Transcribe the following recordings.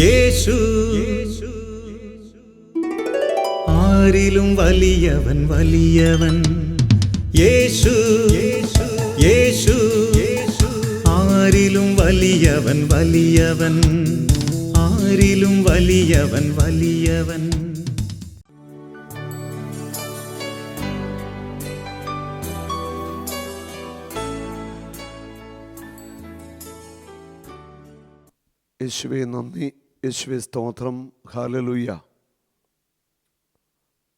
യേശു. ആരിലും വലിയവൻ വലിയവൻ. യേശു യേശു. ആരിലും വലിയവൻ വലിയവൻ. ആരിലും വലിയവൻ വലിയവൻ. യേശുവെ നന്ദി. യേശുവെ സ്തോത്രം. ഹാലലുയ്യ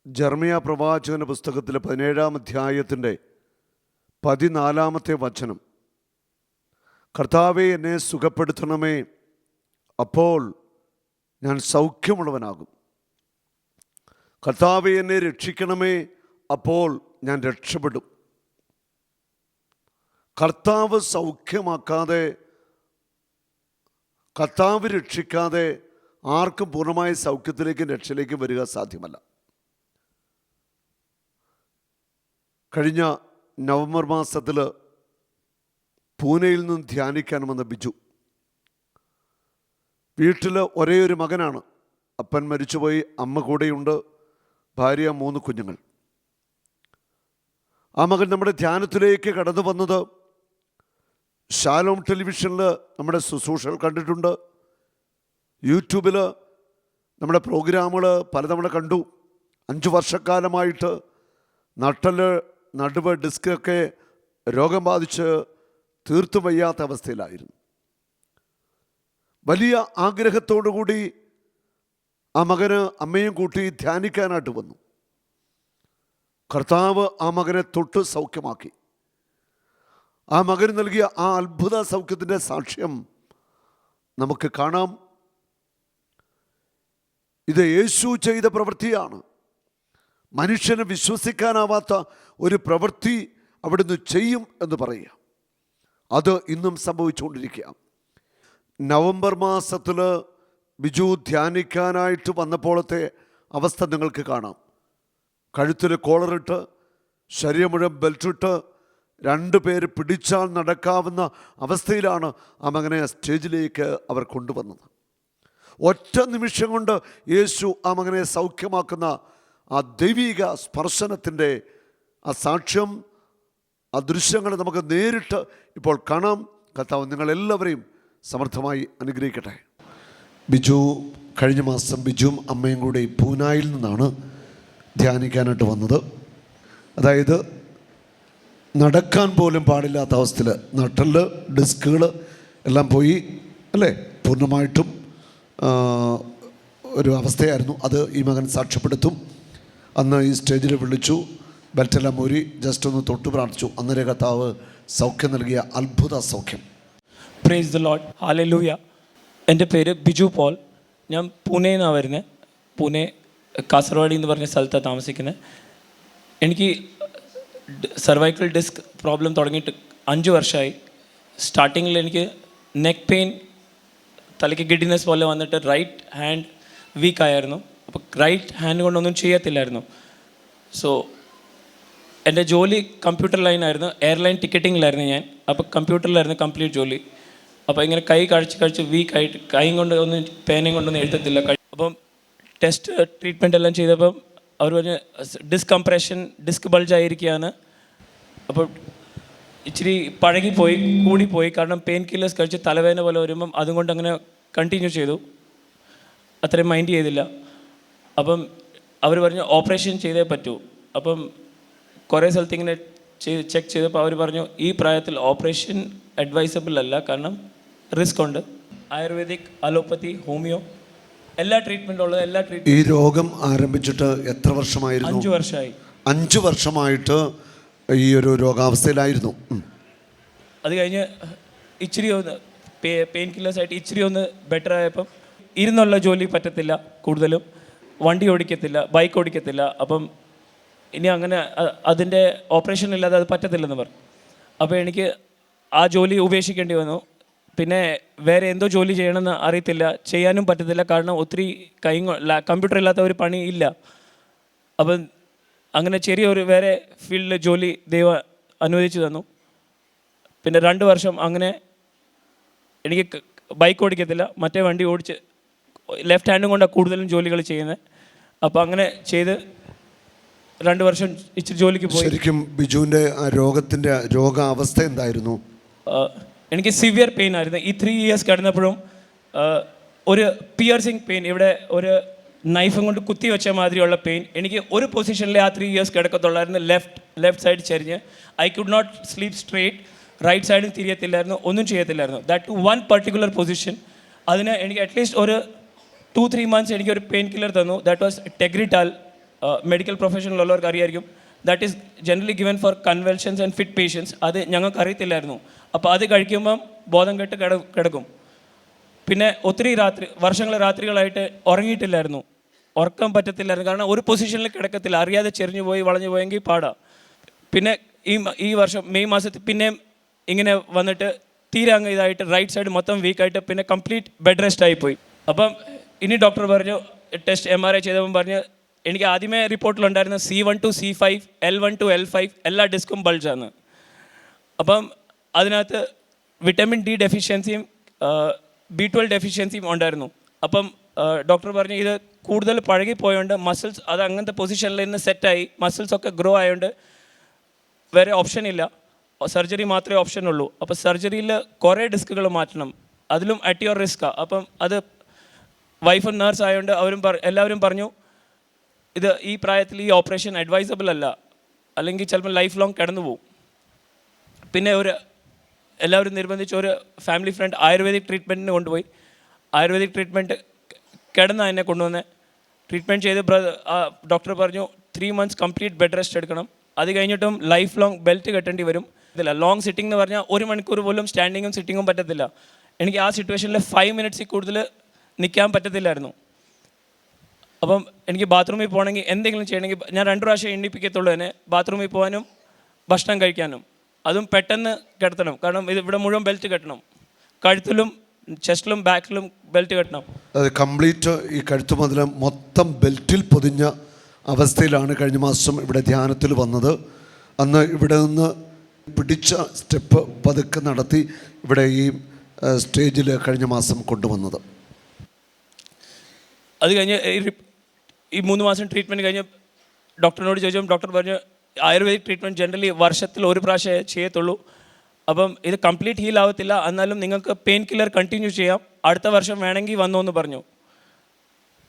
ജർമ്മിയ പ്രവാചകന പുസ്തകത്തിലെ പതിനേഴാം അധ്യായത്തിന്റെ പതിനാലാമത്തെ വചനം. കർത്താവെ എന്നെ സുഖപ്പെടുത്തണമേ. അപ്പോൾ ഞാൻ സൗഖ്യമുള്ളവനാകും. കർത്താവെ എന്നെ രക്ഷിക്കണമേ. അപ്പോൾ ഞാൻ രക്ഷപ്പെടും. കർത്താവ് സൗഖ്യമാക്കാതെ കർത്താവ് രക്ഷിക്കാതെ ആർക്കും പൂർണമായ സൗഖ്യത്തിലേക്കും രക്ഷയിലേക്കും വരിക സാധ്യമല്ല. കഴിഞ്ഞ നവംബർ മാസത്തിൽ പൂനെയിൽ നിന്ന് ധ്യാനിക്കാൻ വന്ന ബിജു. വീട്ടിൽ ഒരേ ഒരു മകനാണ്. അപ്പൻ മരിച്ചുപോയി അമ്മ കൂടെയുണ്ട് ഭാര്യ മൂന്ന് കുഞ്ഞുങ്ങൾ. ആ മകൻ നമ്മുടെ ധ്യാനത്തിലേക്ക് കടന്നു വന്നത് ഷാലോം ടെലിവിഷനിൽ നമ്മുടെ ശുശ്രൂഷകൾ കണ്ടിട്ടുണ്ട്. യൂട്യൂബിൽ നമ്മുടെ പ്രോഗ്രാമുകൾ പലതവണ കണ്ടു. അഞ്ച് വർഷക്കാലമായിട്ട് നട്ടൽ നടുവ് ഡിസ്കൊക്കെ രോഗം ബാധിച്ച് തീർത്തു വയ്യാത്ത അവസ്ഥയിലായിരുന്നു. വലിയ ആഗ്രഹത്തോടുകൂടി ആ മകന് അമ്മയും കൂട്ടി ധ്യാനിക്കാനായിട്ട് വന്നു. കർത്താവ് ആ മകനെ തൊട്ട് സൗഖ്യമാക്കി. ആ മകന് നൽകിയ ആ അത്ഭുത സൗഖ്യത്തിന്റെ സാക്ഷ്യം നമുക്ക് കാണാം. ഇത് യേശു ചെയ്ത പ്രവൃത്തിയാണ്. മനുഷ്യന് വിശ്വസിക്കാനാവാത്ത ഒരു പ്രവൃത്തി അവിടുന്ന് ചെയ്യും എന്ന് പറയുക. അത് ഇന്നും സംഭവിച്ചുകൊണ്ടിരിക്കുക നവംബർ മാസത്തിൽ ബിജു ധ്യാനിക്കാനായിട്ട് വന്നപ്പോഴത്തെ അവസ്ഥ നിങ്ങൾക്ക് കാണാം. കഴുത്തിൽ കോളറിട്ട് ശരീരം മുഴുവൻ ബെൽറ്റിട്ട് രണ്ട് പേര് പിടിച്ചാൽ നടക്കാവുന്ന അവസ്ഥയിലാണ് ആ മകനെ സ്റ്റേജിലേക്ക് അവർ കൊണ്ടുവന്നത്. ഒറ്റ നിമിഷം കൊണ്ട് യേശു ആ മകനെ സൗഖ്യമാക്കുന്ന ആ ദൈവിക സ്പർശനത്തിന്റെ ആ സാക്ഷ്യം ആ ദൃശ്യങ്ങൾ നമുക്ക് നേരിട്ട് ഇപ്പോൾ കാണാം. കർത്താവ് നിങ്ങളെല്ലാവരെയും സമർത്ഥമായി അനുഗ്രഹിക്കട്ടെ. ബിജു കഴിഞ്ഞ മാസം ബിജുവും അമ്മയും കൂടി പൂനായിൽ നിന്നാണ് ധ്യാനിക്കാനായിട്ട് വന്നത്. അതായത് നടക്കാൻ പോലും പാടില്ലാത്ത അവസ്ഥയിൽ നട്ടൽ ഡിസ്കുകൾ എല്ലാം പോയി അല്ലേ? പൂർണമായിട്ടും ഒരു അവസ്ഥയായിരുന്നു. അത് ഈ മകൻ സാക്ഷ്യപ്പെടുത്തും. അന്ന് ഈ സ്റ്റേജിൽ വിളിച്ചു ബെൽറ്റെല്ലാം ഊരി ജസ്റ്റ് ഒന്ന് തൊട്ട് പ്രാർത്ഥിച്ചു. അന്നേരം കർത്താവ് സൗഖ്യം നൽകിയ അത്ഭുത സൗഖ്യം. പ്രേസ് ദ ലോഡ് ഹാലലൂയ എന്റെ പേര് ബിജു പോൾ. ഞാൻ പൂനെയിൽ നിന്നാണ് വരുന്നത് പൂനെ കാസർഗോഡ് എന്ന് പറഞ്ഞ സ്ഥലത്താണ് താമസിക്കുന്നത് എനിക്ക് സർവൈക്കൽ ഡിസ്ക് പ്രോബ്ലം തുടങ്ങിയിട്ട് അഞ്ച് വർഷമായി സ്റ്റാർട്ടിങ്ങിൽ എനിക്ക് നെക്ക് പെയിൻ തലയ്ക്ക് ഗിഡിനെസ് പോലെ വന്നിട്ട് റൈറ്റ് ഹാൻഡ് വീക്ക് ആയിരുന്നു. അപ്പോൾ റൈറ്റ് ഹാൻഡ് കൊണ്ടൊന്നും ചെയ്യത്തില്ലായിരുന്നു. സോ എന്റെ ജോലി കമ്പ്യൂട്ടർ ലൈനായിരുന്നു എയർലൈൻ ടിക്കറ്റിങ്ങിലായിരുന്നു ഞാൻ. അപ്പോൾ കമ്പ്യൂട്ടറിലായിരുന്നു കംപ്ലീറ്റ് ജോലി. അപ്പോൾ ഇങ്ങനെ കൈ കഴിച്ച് കഴിച്ച് വീക്കായിട്ട് കൈ കൊണ്ട് ഒന്നും പേനയും കൊണ്ടൊന്നും എഴുതത്തില്ല. അപ്പം ടെസ്റ്റ് ട്രീറ്റ്മെന്റ് എല്ലാം ചെയ്തപ്പം അവർ പറഞ്ഞ് ഡിസ്ക് കംപ്രഷൻ ഡിസ്ക് ബൾജ് ആയിരിക്കുകയാണ്. അപ്പോൾ ഇച്ചിരി പഴകിപ്പോയി കൂടിപ്പോയി. കാരണം പെയിൻ കില്ലേഴ്സ് കഴിച്ച് തലവേദന പോലെ വരുമ്പം അതുകൊണ്ട് അങ്ങനെ കണ്ടിന്യൂ ചെയ്തു. അത്രയും മൈൻഡ് ചെയ്തില്ല. അപ്പം അവർ പറഞ്ഞു ഓപ്പറേഷൻ ചെയ്തേ പറ്റൂ. അപ്പം കുറേ സ്ഥലത്ത് ഇങ്ങനെ ചെക്ക് ചെയ്തപ്പോൾ അവർ പറഞ്ഞു ഈ പ്രായത്തിൽ ഓപ്പറേഷൻ അഡ്വൈസബിൾ അല്ല. കാരണം റിസ്ക് ഉണ്ട്. ആയുർവേദിക് അലോപ്പതി ഹോമിയോ എല്ലാ ട്രീറ്റ്മെന്റ് ഉള്ളത് എല്ലാ ഈ രോഗം ആരംഭിച്ചിട്ട് എത്ര വർഷമായിരുന്നു? അഞ്ചു വർഷമായി. അഞ്ച് വർഷമായിട്ട് ഈ ഒരു രോഗാവസ്ഥയിലായിരുന്നു. ഉം. അത് കഴിഞ്ഞ് ഇച്ചിരി ഒന്ന് പെയിൻ കില്ലേഴ്സ് ആയിട്ട് ഇച്ചിരി ഒന്ന് ബെറ്റർ ആയപ്പം ഇരുന്നുള്ള ജോലി പറ്റത്തില്ല കൂടുതലും. വണ്ടി ഓടിക്കത്തില്ല ബൈക്ക് ഓടിക്കത്തില്ല. അപ്പം ഇനി അങ്ങനെ അ- അതിന്റെ ഓപ്പറേഷൻ ഇല്ലാതെ അത് പറ്റത്തില്ലെന്ന് പറഞ്ഞു. അപ്പോൾ എനിക്ക് ആ ജോലി ഉപേക്ഷിക്കേണ്ടി വന്നു. പിന്നെ വേറെ എന്തോ ജോലി ചെയ്യണമെന്ന് അറിയത്തില്ല. ചെയ്യാനും പറ്റത്തില്ല. കാരണം ഒത്തിരി കൈ കമ്പ്യൂട്ടർ ഇല്ലാത്ത ഒരു പണി ഇല്ല. അപ്പം അങ്ങനെ ചെറിയൊരു വേറെ ഫീൽഡിൽ ജോലി ദൈവം അനുവദിച്ചു തന്നു. പിന്നെ രണ്ട് വർഷം അങ്ങനെ എനിക്ക് ബൈക്ക് ഓടിക്കത്തില്ല. മറ്റേ വണ്ടി ഓടിച്ച് ലെഫ്റ്റ് ഹാൻഡും കൊണ്ടാണ് കൂടുതലും ജോലികൾ ചെയ്യുന്നത് അപ്പോൾ അങ്ങനെ ചെയ്ത് രണ്ട് വർഷം ഇച്ചിരി ജോലിക്ക് പോയി. ശരിക്കും ബിജുവിന്റെ ആ രോഗത്തിന്റെ രോഗാവസ്ഥ എന്തായിരുന്നു? എനിക്ക് സിവിയർ പെയിൻ ആയിരുന്നു. ഈ ത്രീ ഇയേഴ്സ് കിടന്നപ്പോഴും ഒരു പിയർസിങ് പെയിൻ ഇവിടെ ഒരു നൈഫും കൊണ്ട് കുത്തി വെച്ച മാതിരിയുള്ള പെയിൻ എനിക്ക് ഒരു പൊസിഷനിൽ ആ ത്രീ ഇയേഴ്സ് കിടക്കത്തുള്ളായിരുന്നു. ലെഫ്റ്റ് ലെഫ്റ്റ് സൈഡ് ചെരിഞ്ഞ്. I could not sleep straight right സൈഡിൽ തിരിയത്തില്ലായിരുന്നു. ഒന്നും ചെയ്യത്തില്ലായിരുന്നു. ദാറ്റ് വൺ പർട്ടിക്കുലർ പൊസിഷൻ അതിന് എനിക്ക് അറ്റ്ലീസ്റ്റ് ഒരു ടു ത്രീ മന്ത്സ് എനിക്ക് ഒരു പെയിൻ കില്ലർ തന്നു ദാറ്റ് വാസ് ടെഗ്രിറ്റാൽ മെഡിക്കൽ പ്രൊഫഷനിലുള്ളവർക്ക് അറിയായിരിക്കും. That is generally given for convulsions and fit patients അത് ഞങ്ങൾക്ക് അറിയത്തില്ലായിരുന്നു അപ്പോൾ അത് കഴിക്കുമ്പം ബോധം കെട്ട് കിട കിടക്കും. പിന്നെ ഒത്തിരി രാത്രി വർഷങ്ങൾ രാത്രികളായിട്ട് ഉറങ്ങിയിട്ടില്ലായിരുന്നു. ഉറക്കം പറ്റത്തില്ലായിരുന്നു. കാരണം ഒരു പൊസിഷനിൽ കിടക്കത്തില്ല. അറിയാതെ ചെറിഞ്ഞു പോയി വളഞ്ഞു പോയെങ്കിൽ പാടാം. പിന്നെ ഈ ഈ വർഷം മെയ് മാസത്തിൽ പിന്നെയും ഇങ്ങനെ വന്നിട്ട് തീരെ അങ്ങ് ഇതായിട്ട് റൈറ്റ് സൈഡ് മൊത്തം വീക്കായിട്ട് പിന്നെ കംപ്ലീറ്റ് ബെഡ് റെസ്റ്റ് ആയിപ്പോയി അപ്പം ഇനി ഡോക്ടർ പറഞ്ഞു ടെസ്റ്റ് എം ആർ ഐ ചെയ്തപ്പം പറഞ്ഞ് എനിക്ക് ആദ്യമേ റിപ്പോർട്ടിലുണ്ടായിരുന്ന C one two C five L one two L five എല്ലാ ഡിസ്കും ബൾജാണ് അപ്പം അതിനകത്ത് വിറ്റമിൻ ഡി ഡെഫിഷ്യൻസിയും ബി ട്വൽവ് ഡെഫിഷ്യൻസിയും ഉണ്ടായിരുന്നു. അപ്പം ഡോക്ടർ പറഞ്ഞു ഇത് കൂടുതൽ പഴകിപ്പോയോണ്ട് മസിൽസ് അത് അങ്ങനത്തെ പൊസിഷനിൽ നിന്ന് സെറ്റായി മസിൽസ് ഒക്കെ ഗ്രോ ആയതുകൊണ്ട് വേറെ ഓപ്ഷൻ ഇല്ല. സർജറി മാത്രമേ ഓപ്ഷൻ ഉള്ളൂ. അപ്പോൾ സർജറിയിൽ കുറേ ഡിസ്കുകൾ മാറ്റണം. അതിലും അറ്റ് യുവർ റിസ്ക്കാണ് അപ്പം അത് വൈഫും നേഴ്സ് ആയതുകൊണ്ട് അവരും എല്ലാവരും പറഞ്ഞു ഇത് ഈ പ്രായത്തിൽ ഈ ഓപ്പറേഷൻ അഡ്വൈസബിൾ അല്ല. അല്ലെങ്കിൽ ചിലപ്പോൾ ലൈഫ് ലോങ് കിടന്നു പോകും പിന്നെ ഒരു എല്ലാവരും നിർബന്ധിച്ച് ഒരു ഫാമിലി ഫ്രണ്ട് ആയുർവേദിക് ട്രീറ്റ്മെന്റിന് കൊണ്ടുപോയി. ആയുർവേദിക് ട്രീറ്റ്മെന്റ് കിടന്ന എന്നെ കൊണ്ടുവന്ന് ട്രീറ്റ്മെന്റ് ചെയ്ത് ഡോക്ടർ പറഞ്ഞു three months complete bed rest എടുക്കണം. അത് കഴിഞ്ഞിട്ടും ലൈഫ് ലോങ് ബെൽറ്റ് കെട്ടേണ്ടി വരും. ഇതില്ല ലോങ് സിറ്റിംഗ് എന്ന് പറഞ്ഞാൽ ഒരു മണിക്കൂർ പോലും സ്റ്റാൻഡിങ്ങും സിറ്റിങ്ങും പറ്റത്തില്ല. എനിക്ക് ആ സിറ്റുവേഷനിൽ ഫൈവ് മിനിറ്റ്സിൽ കൂടുതൽ നിൽക്കാൻ പറ്റത്തില്ലായിരുന്നു. അപ്പം എനിക്ക് ബാത്റൂമിൽ പോകണമെങ്കിൽ എന്തെങ്കിലും ചെയ്യണമെങ്കിൽ ഞാൻ രണ്ട് പ്രാവശ്യം എണ്ണിപ്പിക്കത്തുള്ളൂ തന്നെ ബാത്റൂമിൽ പോകാനും ഭക്ഷണം കഴിക്കാനും. അതും പെട്ടെന്ന് കെട്ടണം. കാരണം ഇത് ഇവിടെ മുഴുവൻ ബെൽറ്റ് കെട്ടണം. കഴുത്തിലും ചെസ്റ്റിലും ബാക്കിലും ബെൽറ്റ് കെട്ടണം. അത് കംപ്ലീറ്റ് ഈ കഴുത്തു മുതൽ മൊത്തം ബെൽറ്റിൽ പൊതിഞ്ഞ അവസ്ഥയിലാണ് കഴിഞ്ഞ മാസം ഇവിടെ ധ്യാനത്തിൽ വന്നത്. അന്ന് ഇവിടെ നിന്ന് പിടിച്ച സ്റ്റെപ്പ് പതുക്കെ നടത്തി ഇവിടെ ഈ സ്റ്റേജിൽ കഴിഞ്ഞ മാസം കൊണ്ടുവന്നത്. അത് കഴിഞ്ഞ് ഈ ഈ മൂന്ന് മാസം ട്രീറ്റ്മെന്റ് കഴിഞ്ഞ് ഡോക്ടറിനോട് ചോദിച്ചപ്പോൾ ഡോക്ടർ പറഞ്ഞു ആയുർവേദിക് ട്രീറ്റ്മെന്റ് ജനറലി വർഷത്തിൽ ഒരു പ്രാവശ്യമേ ചെയ്യത്തുള്ളൂ. അപ്പം ഇത് കംപ്ലീറ്റ് ഹീൽ ആവത്തില്ല. എന്നാലും നിങ്ങൾക്ക് പെയിൻ കില്ലർ കണ്ടിന്യൂ ചെയ്യാം. അടുത്ത വർഷം വേണമെങ്കിൽ വന്നു എന്ന് പറഞ്ഞു.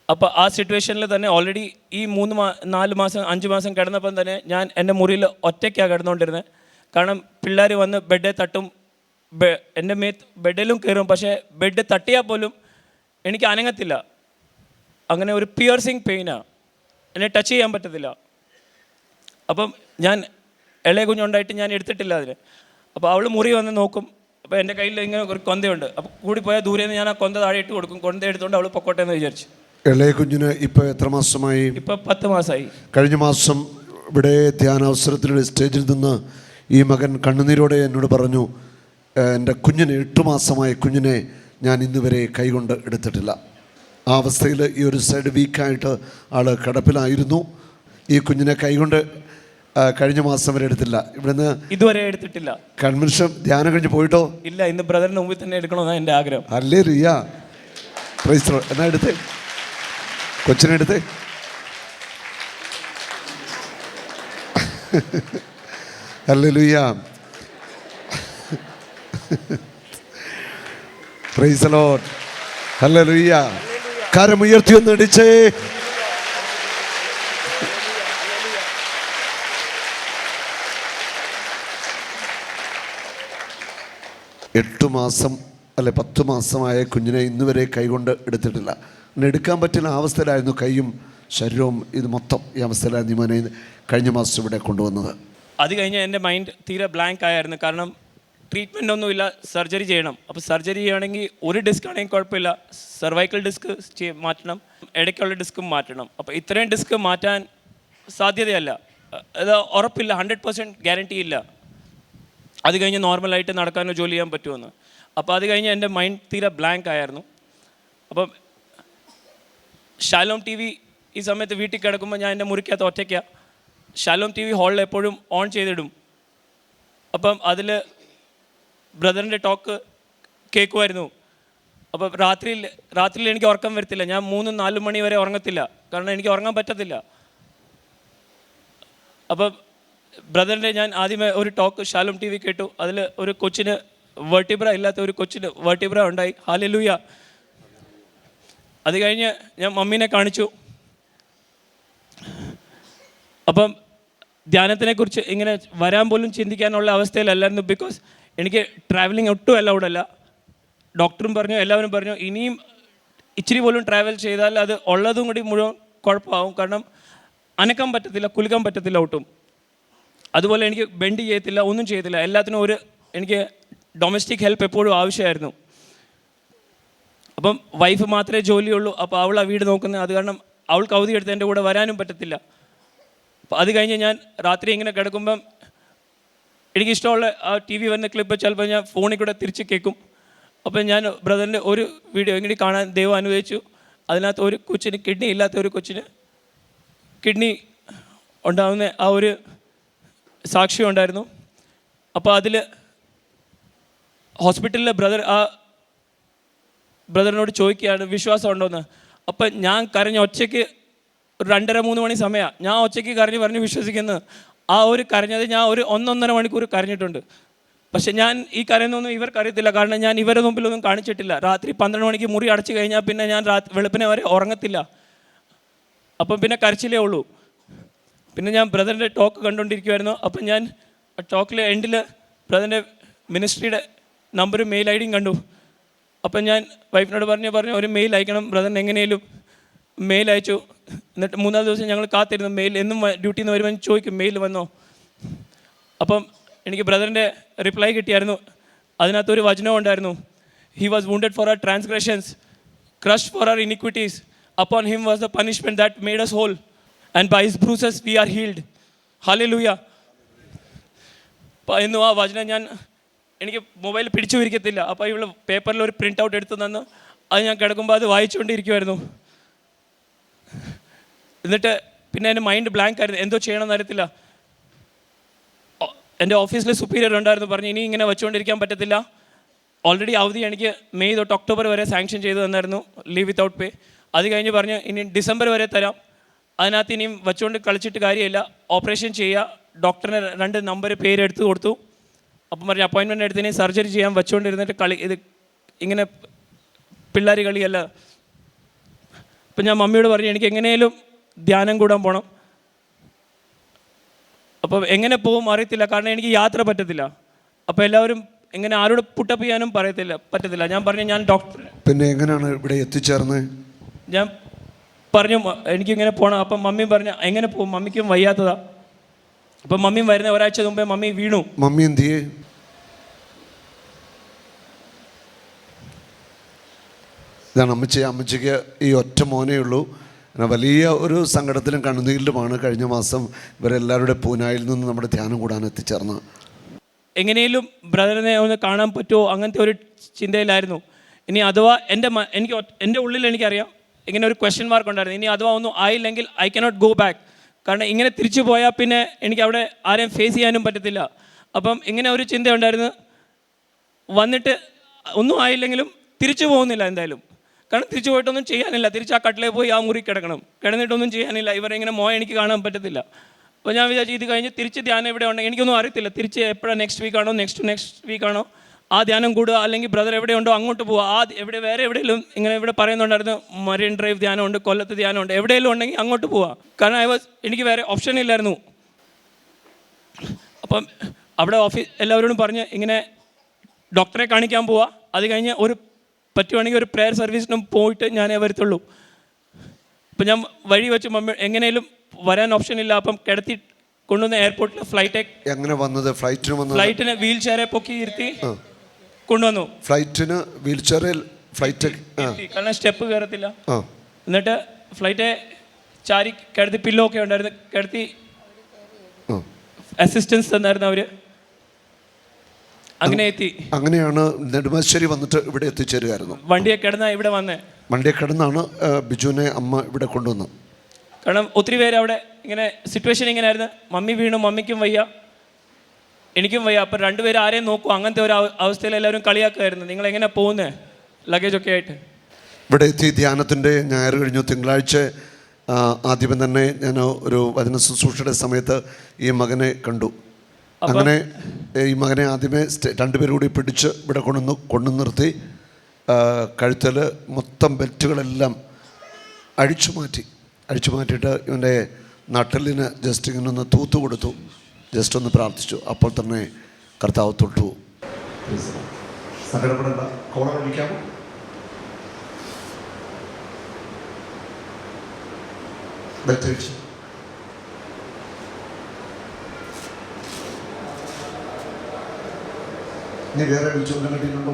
അപ്പോൾ ആ സിറ്റുവേഷനിൽ തന്നെ ഓൾറെഡി ഈ മൂന്ന് മാ നാല് മാസം അഞ്ച് മാസം കിടന്നപ്പം തന്നെ ഞാൻ എന്റെ മുറിയിൽ ഒറ്റയ്ക്കാണ് കിടന്നുകൊണ്ടിരുന്നത് കാരണം പിള്ളേർ വന്ന് ബെഡ് തട്ടും എന്റെ മേത്ത് ബെഡിലും കയറും. പക്ഷേ ബെഡ് തട്ടിയാൽ പോലും എനിക്ക് അനങ്ങത്തില്ല. അങ്ങനെ ഒരു പിയർസിങ് പെയിനാണ് എന്നെ ടച്ച് ചെയ്യാൻ പറ്റത്തില്ല. അപ്പം ഞാൻ ഇളയ കുഞ്ഞുണ്ടായിട്ട് ഞാൻ എടുത്തിട്ടില്ല അതിന്. അപ്പോൾ അവൾ മുറി വന്ന് നോക്കും. അപ്പോൾ എന്റെ കയ്യിൽ ഇങ്ങനെ ഒരു കൊന്തയുണ്ട്. അപ്പോൾ കൂടി പോയാൽ ദൂരെ നിന്ന് ഞാൻ ആ കൊന്ത താഴെ ഇട്ട് കൊടുക്കും. കൊന്ത എടുത്തുകൊണ്ട് അവൾ പൊക്കോട്ടെ എന്ന് വിചാരിച്ചു. ഇളയ കുഞ്ഞിന് ഇപ്പോൾ എത്ര മാസമായി? ഇപ്പോൾ പത്ത് മാസമായി. കഴിഞ്ഞ മാസം ഇവിടെ ധ്യാനാവസരത്തിലുള്ള സ്റ്റേജിൽ നിന്ന് ഈ മകൻ കണ്ണുനീരോടെ എന്നോട് പറഞ്ഞു "ഏഹ്, എന്റെ കുഞ്ഞിന് എട്ട് മാസമായ കുഞ്ഞിനെ ഞാൻ ഇന്നുവരെ കൈകൊണ്ട് എടുത്തിട്ടില്ല. ആ അവസ്ഥയിൽ ഈ ഒരു സൈഡ് വീക്കായിട്ട് ആൾ കിടപ്പിലായിരുന്നു. ഈ കുഞ്ഞിനെ കൈകൊണ്ട് കഴിഞ്ഞ മാസം വരെ എടുത്തില്ല. ഇവിടുന്ന് ഇതുവരെ എടുത്തിട്ടില്ല. കൺവെൻഷൻ ധ്യാനം കഴിഞ്ഞ് പോയിട്ടോ? ഇല്ല ഇന്ന് ബ്രദറിന് മുമ്പിൽ തന്നെ എടുക്കണമെന്നാണ് എന്റെ ആഗ്രഹം. അല്ലേ റിയ? പ്രൈസ്. എന്നാ എടുത്ത്? കൊച്ചിനെ അല്ലേ ലുയ്യ പ്രൈസ് ലോഡ് അല്ലേ ലുയ്യ ഉയർത്തി ഒന്ന് അടിച്ചേ എട്ട് മാസം അല്ലെ പത്ത് മാസമായ കുഞ്ഞിനെ ഇന്നുവരെ കൈകൊണ്ട് എടുത്തിട്ടില്ല. എടുക്കാൻ പറ്റുന്ന അവസ്ഥയിലായിരുന്നു കൈയും ശരീരവും ഇത് മൊത്തം ഈ അവസ്ഥയിലായിരുന്നു മോനെ കഴിഞ്ഞ മാസം ഇവിടെ കൊണ്ടുവന്നത്. അത് കഴിഞ്ഞ് എന്റെ മൈൻഡ് തീരെ ബ്ലാങ്ക് ആയിരുന്നു കാരണം ട്രീറ്റ്മെന്റ് ഒന്നുമില്ല സർജറി ചെയ്യണം. അപ്പോൾ സർജറി ചെയ്യണമെങ്കിൽ ഒരു ഡിസ്ക് ആണെങ്കിൽ കുഴപ്പമില്ല. സർവൈക്കൽ ഡിസ്ക് മാറ്റണം. ഇടയ്ക്കുള്ള ഡിസ്കും മാറ്റണം. അപ്പോൾ ഇത്രയും ഡിസ്ക് മാറ്റാൻ സാധ്യതയല്ല. അത് ഉറപ്പില്ല. ഹൺഡ്രഡ് പെർസെന്റ് ഗ്യാരണ്ടി ഇല്ല. അത് കഴിഞ്ഞ് നോർമലായിട്ട് നടക്കാനോ ജോലി ചെയ്യാൻ പറ്റുമെന്ന്. അപ്പോൾ അത് കഴിഞ്ഞ് എന്റെ മൈൻഡ് തീരെ ബ്ലാങ്ക് ആയിരുന്നു. അപ്പം ഷാലോം ടി വി ഈ സമയത്ത് വീട്ടിൽ കിടക്കുമ്പോൾ ഞാൻ എന്റെ മുറിക്കകത്ത് ഒറ്റയ്ക്കാണ് ഷാലോം ടി വി ഹാളിൽ എപ്പോഴും ഓൺ ചെയ്തിടും. അപ്പം അതിൽ ബ്രദറിന്റെ ടോക്ക് കേൾക്കുമായിരുന്നു. അപ്പം രാത്രിയിൽ രാത്രിയിൽ എനിക്ക് ഉറക്കം വരത്തില്ല. ഞാൻ മൂന്നും നാലും മണി വരെ ഉറങ്ങത്തില്ല. കാരണം എനിക്ക് ഉറങ്ങാൻ പറ്റത്തില്ല. അപ്പോൾ ബ്രദറിന്റെ ഞാൻ ആദ്യമേ ഒരു ടോക്ക് ഷാലും ടി വി കേട്ടു. അതിൽ ഒരു കൊച്ചിന് വെർട്ടിബ്ര ഇല്ലാത്ത ഒരു കൊച്ചിന് വെർട്ടിബ്ര ഉണ്ടായി. ഹാലലൂയ അത് കഴിഞ്ഞ് ഞാൻ മമ്മീനെ കാണിച്ചു. അപ്പം ധ്യാനത്തിനെക്കുറിച്ച് ഇങ്ങനെ വരാൻ പോലും ചിന്തിക്കാനുള്ള അവസ്ഥയിലല്ലായിരുന്നു ബിക്കോസ് എനിക്ക് ട്രാവലിംഗ് ഒട്ടും അലൗഡ് അല്ല. ഡോക്ടറും പറഞ്ഞു എല്ലാവരും പറഞ്ഞു ഇനിയും ഇച്ചിരി പോലും ട്രാവൽ ചെയ്താൽ അത് ഉള്ളതും കൂടി മുഴുവൻ കുഴപ്പമാവും. കാരണം അനക്കാൻ പറ്റത്തില്ല കുലുക്കാൻ പറ്റത്തില്ല ഒട്ടും. അതുപോലെ എനിക്ക് ബെൻഡ് ചെയ്യത്തില്ല ഒന്നും ചെയ്യത്തില്ല. എല്ലാത്തിനും ഒരു എനിക്ക് ഡൊമസ്റ്റിക് ഹെൽപ്പ് എപ്പോഴും ആവശ്യമായിരുന്നു. അപ്പം വൈഫ് മാത്രമേ ജോലിയുള്ളൂ അപ്പോൾ അവൾ ആ വീട് നോക്കുന്നത് അത് കാരണം അവൾക്ക് അവധി എടുത്ത് എന്റെ കൂടെ വരാനും പറ്റത്തില്ല. അപ്പോൾ അത് കഴിഞ്ഞ് ഞാൻ രാത്രി ഇങ്ങനെ കിടക്കുമ്പം എനിക്കിഷ്ടമുള്ള ആ ടി വി വരുന്ന ക്ലിപ്പ് ചിലപ്പോൾ ഞാൻ ഫോണിൽ കൂടെ തിരിച്ച് കേൾക്കും. അപ്പം ഞാൻ ബ്രദറിന്റെ ഒരു വീഡിയോ ഇങ്ങനെ കാണാൻ ദൈവം അനുവദിച്ചു. അതിനകത്ത് ഒരു കൊച്ചിന് കിഡ്നി ഇല്ലാത്ത ഒരു കൊച്ചിന് കിഡ്നി ഉണ്ടാകുന്ന ആ ഒരു സാക്ഷ്യം ഉണ്ടായിരുന്നു. അപ്പോൾ അതിൽ ഹോസ്പിറ്റലിലെ ബ്രദർ ആ ബ്രദറിനോട് ചോദിക്കുകയാണ് വിശ്വാസം ഉണ്ടോയെന്ന് അപ്പം ഞാൻ കരഞ്ഞ ഒച്ചയ്ക്ക് ഒരു രണ്ടര മൂന്ന് മണി സമയമാണ് ഞാൻ ഒച്ചയ്ക്ക് കരഞ്ഞ് പറഞ്ഞ് വിശ്വസിക്കുന്നത് ആ ഒരു കരഞ്ഞത് ഞാൻ ഒരു ഒന്നൊന്നര മണിക്കൂർ കരഞ്ഞിട്ടുണ്ട്. പക്ഷെ ഞാൻ ഈ കരയുന്നൊന്നും ഇവർക്കറിയത്തില്ല കാരണം ഞാൻ ഇവരെ മുമ്പിലൊന്നും കാണിച്ചിട്ടില്ല. രാത്രി പന്ത്രണ്ട് മണിക്ക് മുറി അടച്ചു കഴിഞ്ഞാൽ പിന്നെ ഞാൻ വെളുപ്പിനെ വരെ ഉറങ്ങത്തില്ല. അപ്പം പിന്നെ കരച്ചിലേ ഉള്ളൂ. പിന്നെ ഞാൻ ബ്രദറിന്റെ ടോക്ക് കണ്ടുകൊണ്ടിരിക്കുമായിരുന്നു അപ്പം ഞാൻ ടോക്കിലെ എൻഡിൽ ബ്രദറിന്റെ മിനിസ്ട്രിയുടെ നമ്പറും മെയിൽ ഐ ഡിയും കണ്ടു. അപ്പം ഞാൻ വൈഫിനോട് പറഞ്ഞു പറഞ്ഞു ഒരു മെയിൽ അയക്കണം. ബ്രദറിന് എങ്ങനെയും മെയിൽ അയച്ചു. എന്നിട്ട് മൂന്നാൽ ദിവസം ഞങ്ങൾ കാത്തിരുന്നു. മെയിൽ എന്നും ഡ്യൂട്ടിയിൽ നിന്ന് വരുമ്പോൾ ചോദിക്കും മെയിൽ വന്നോ? അപ്പം എനിക്ക് ബ്രദറിന്റെ റിപ്ലൈ കിട്ടിയായിരുന്നു. അതിനകത്തൊരു വചനം ഉണ്ടായിരുന്നു. He was wounded for our transgressions crush for our iniquities upon him was the punishment that made us whole. And by his bruises we are healed. Hallelujah. എന്നും ആ വചനം ഞാൻ എനിക്ക് മൊബൈൽ പിടിച്ചു ഇരിക്കത്തില്ല അപ്പോൾ ഇവിടെ പേപ്പറിൽ ഒരു പ്രിന്റ് ഔട്ട് എടുത്തു തന്നു അത് ഞാൻ കിടക്കുമ്പോൾ അത് വായിച്ചുകൊണ്ടിരിക്കുമായിരുന്നു എന്നിട്ട് പിന്നെ എന്റെ മൈൻഡ് ബ്ലാങ്ക് ആയിരുന്നു. എന്തോ ചെയ്യണമെന്ന് അറിയത്തില്ല. എന്റെ ഓഫീസിൽ സുപ്പീരിയർ ഉണ്ടായിരുന്നു പറഞ്ഞു ഇനി ഇങ്ങനെ വെച്ചുകൊണ്ടിരിക്കാൻ പറ്റത്തില്ല. ഓൾറെഡി അവധി എനിക്ക് മെയ് തൊട്ട് ഒക്ടോബർ വരെ സാങ്ഷൻ ചെയ്തു തന്നായിരുന്നു. ലീവ് വിത്തൗട്ട് പേ അത് കഴിഞ്ഞ് പറഞ്ഞു ഇനി ഡിസംബർ വരെ തരാം. അതിനകത്ത് ഇനിയും വെച്ചുകൊണ്ട് കളിച്ചിട്ട് കാര്യമില്ല. ഓപ്പറേഷൻ ചെയ്യുക. ഡോക്ടറിന് രണ്ട് നമ്പർ പേര് എടുത്തു കൊടുത്തു. അപ്പം പറഞ്ഞു അപ്പോയിൻമെന്റ് എടുത്ത് ഇനി സർജറി ചെയ്യാൻ വെച്ചുകൊണ്ടിരുന്നിട്ട് കളി ഇത് ഇങ്ങനെ പിള്ളേർ കളിയല്ല. അപ്പം ഞാൻ മമ്മിയോട് പറഞ്ഞു എനിക്ക് എങ്ങനെയും ധ്യാനം കൂടാൻ പോകണം അപ്പം എങ്ങനെ പോകും അറിയത്തില്ല. കാരണം എനിക്ക് യാത്ര പറ്റത്തില്ല. അപ്പോൾ എല്ലാവരും എങ്ങനെ ആരോട് പുട്ടപ്പ് ചെയ്യാനും പറയത്തില്ല പറ്റത്തില്ല. ഞാൻ പറഞ്ഞു ഞാൻ ഡോക്ടർ പിന്നെ എങ്ങനെയാണ് ഇവിടെ എത്തിച്ചേർന്നത്? ഞാൻ പറഞ്ഞു "മ- എനിക്കിങ്ങനെ പോകണം അപ്പം മമ്മി പറഞ്ഞു എങ്ങനെ പോകും? മമ്മിക്കും വയ്യാത്തതാ. അപ്പം മമ്മി വരുന്ന ഒരാഴ്ച മുമ്പേ മമ്മി വീണു. മമ്മി എന്ത് ചെയ്യേ? ഇതാണ് അമ്മച്ചി. അമ്മച്ചിക്ക് ഈ ഒറ്റ മോനേ ഉള്ളൂ. വലിയ ഒരു സങ്കടത്തിലും കണ്ണുനീരിലുമാണ് കഴിഞ്ഞ മാസം ഇവരെല്ലാവരുടെ പൂനായിൽ നിന്ന് നമ്മുടെ ധ്യാനം കൂടാൻ എത്തിച്ചേർന്ന് എങ്ങനെയും ബ്രദറിനെ ഒന്ന് കാണാൻ പറ്റുമോ? അങ്ങനത്തെ ഒരു ചിന്തയിലായിരുന്നു. ഇനി അഥവാ എന്റെ എനിക്ക് എന്റെ ഉള്ളിൽ എനിക്കറിയാം. ഇങ്ങനെ ഒരു ക്വസ്റ്റ്യൻ മാർക്ക് ഉണ്ടായിരുന്നു. ഇനി അഥവാ ഒന്നും ആയില്ലെങ്കിൽ ഐ കനോട്ട് ഗോ ബാക്ക് കാരണം ഇങ്ങനെ തിരിച്ചു പോയാൽ പിന്നെ എനിക്ക് അവിടെ ആരെയും ഫേസ് ചെയ്യാനും പറ്റത്തില്ല. അപ്പം ഇങ്ങനെ ഒരു ചിന്ത ഉണ്ടായിരുന്നു. വന്നിട്ട് ഒന്നും ആയില്ലെങ്കിലും തിരിച്ചു പോകുന്നില്ല എന്തായാലും. കാരണം തിരിച്ചു പോയിട്ടൊന്നും ചെയ്യാനില്ല. തിരിച്ച് ആ കട്ടിലേ പോയി ആ മുറി കിടക്കണം. കിടന്നിട്ടൊന്നും ചെയ്യാനില്ല. ഇവരെ ഇങ്ങനെ മോയ എനിക്ക് കാണാൻ പറ്റത്തില്ല. അപ്പോൾ ഞാൻ വിചാരിച്ചു ഇത് കഴിഞ്ഞ് തിരിച്ച് ധ്യാനം എവിടെ ഉണ്ടെങ്കിൽ എനിക്കൊന്നും അറിയത്തില്ല. തിരിച്ച് എപ്പോഴാണ് നെക്സ്റ്റ് വീക്കാണോ നെക്സ്റ്റ് നെക്സ്റ്റ് വീക്കാണോ ആ ധ്യാനം കൂടുക അല്ലെങ്കിൽ ബ്രദർ എവിടെയുണ്ടോ അങ്ങോട്ട് പോവുക. ആ എവിടെ വേറെ എവിടെയെങ്കിലും ഇങ്ങനെ ഇവിടെ പറയുന്നുണ്ടായിരുന്നു മറീൻ ഡ്രൈവ് ധ്യാനമുണ്ട് കൊല്ലത്ത് ധ്യാനമുണ്ട് എവിടെയെങ്കിലും ഉണ്ടെങ്കിൽ അങ്ങോട്ട് പോവുക. കാരണം ഐ വാസ് എനിക്ക് വേറെ ഓപ്ഷൻ ഇല്ലായിരുന്നു. അപ്പം അവിടെ ഓഫീസ് എല്ലാവരോടും പറഞ്ഞ് ഇങ്ങനെ ഡോക്ടറെ കാണിക്കാൻ പോവാ അത് കഴിഞ്ഞ് ഒരു പറ്റുവാണെങ്കിൽ ഒരു പ്രെയർ സർവീസിനും പോയിട്ട് ഞാനേ വരത്തുള്ളൂ. അപ്പം ഞാൻ വഴി വെച്ച് മമ്മി എങ്ങനെയും വരാൻ ഓപ്ഷൻ ഇല്ല. അപ്പം കിടത്തി കൊണ്ടുവന്ന് എയർപോർട്ടിൽ ഫ്ലൈറ്റ് എങ്ങനെ വന്നത്? ഫ്ലൈറ്റിന് ഫ്ലൈറ്റിന് വീൽ ചെയറെ പൊക്കി ഇരുത്തി. കൊണ്ടുവന്നു. ഫ്ലൈറ്റിന് വീൽ ചെയറിൽ ഫ്ലൈറ്റ് കാരണം സ്റ്റെപ്പ് കയറത്തില്ല. എന്നിട്ട് ഫ്ലൈറ്റ് ചാരി കിടത്തി പില്ലോ ഒക്കെ ഉണ്ടായിരുന്നു. കിടത്തി അസിസ്റ്റൻസ് തന്നായിരുന്നു അവർ. അങ്ങനെ എത്തി. അങ്ങനെയാണ് നെടുമശ്ശേരി വന്നിട്ട് ഇവിടെ എത്തിച്ചേരുകയായിരുന്നു. വണ്ടിയെ കിടന്ന ഇവിടെ വന്നേ. വണ്ടിയെ കിടന്നാണ് ബിജുവിനെ അമ്മ ഇവിടെ കൊണ്ടുവന്നത്. കാരണം ഒത്തിരി പേര് അവിടെ ഇങ്ങനെ സിറ്റുവേഷൻ ഇങ്ങനെ ആയിരുന്നു. മമ്മി വീണു മമ്മിക്കും വയ്യ. എനിക്കും വയ്യ. അപ്പം രണ്ടുപേരും ആരെയും നോക്കും. അങ്ങനത്തെ ഒരു അവ- അവസ്ഥയിൽ എല്ലാവരും കളിയാക്കുമായിരുന്നു. നിങ്ങൾ എങ്ങനെ പോകുന്നത് ലഗേജ് ഒക്കെ ആയിട്ട് ഇവിടെ എത്തി ധ്യാനത്തിന്റെ ഞായർ കഴിഞ്ഞു. തിങ്കളാഴ്ച ആദ്യമേ തന്നെ ഞാൻ ഒരു വചന ശുശ്രൂഷയുടെ സമയത്ത് ഈ മകനെ കണ്ടു. അങ്ങനെ ഈ മകനെ ആദ്യമേ രണ്ടുപേരും കൂടി പിടിച്ച് ഇവിടെ കൊണ്ടുവന്ന് കൊണ്ടു നിർത്തി. കഴുത്തിൽ മൊത്തം ബെൽറ്റുകളെല്ലാം അഴിച്ചു മാറ്റി. അഴിച്ചു മാറ്റിയിട്ട് ഇവന്റെ നട്ടലിന് ജസ്റ്റ് ഇങ്ങനെ ഒന്ന് തൂത്തു കൊടുത്തു. ജസ്റ്റ് ഒന്ന് പ്രാർത്ഥിച്ചു. അപ്പോൾ തന്നെ കർത്താവ് തൊട്ടു. സങ്കടപ്പെടേണ്ട. കോളർ വിളിക്കാമോ ബെൽറ്റ് അഴിച്ചു നീ വേറെ വിളിച്ചുകൊണ്ട് കണ്ടിട്ടുണ്ടോ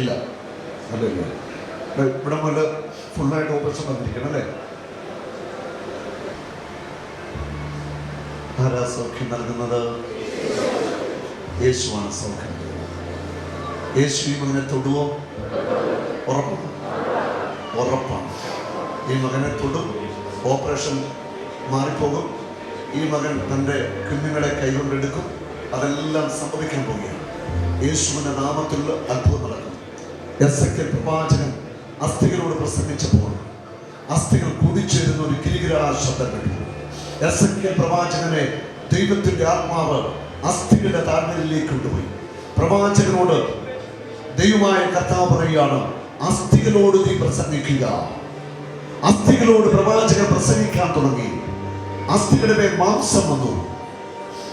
ഇല്ല. അല്ല ഇവിടെ മുതൽ ഫുള്ളായിട്ട് ഓപ്പറേഷൻ വന്നിരിക്കണം അല്ലേ? ആരാ സൗഖ്യം നൽകുന്നത്? യേശുവാണ് സൗഖ്യം യേശു ഈ മകനെ തൊടുവോ? ഉറപ്പാണ്. ഉറപ്പാണ്. ഈ മകനെ തൊടും. ഓപ്പറേഷൻ മാറിപ്പോകും. ഈ മകൻ തന്റെ കുഞ്ഞുങ്ങളെ കൈകൊണ്ടെടുക്കും. അതെല്ലാം സംഭവിക്കാൻ പോവുകയാണ്. യേശുവിന്റെ നാമത്തിൽ അത്ഭുതം നടക്കും എസ് എ പ്രവാചകൻ അസ്ഥികളോട് പ്രസംഗിച്ചപ്പോൾ അസ്ഥികൾ കുതിച്ചേരുന്ന ഒരു കിരികിരാ ശബ്ദം കേട്ടു. പ്രവാചകനെ ദൈവത്തിന്റെ ആത്മാവ് അസ്ഥികളുടെ താഴ്വരയിലേക്ക് കൊണ്ടുപോയി. പ്രവാചകനോട് ദൈവമായ കർത്താവ് പറയുകയാണ് അസ്ഥികളോട് നീ പ്രസംഗിക്കുക. അസ്ഥികളോട് പ്രവാചകൻ പ്രസംഗിക്കാൻ തുടങ്ങി. അസ്ഥികളുടെ മേൽ മാംസം വന്നു.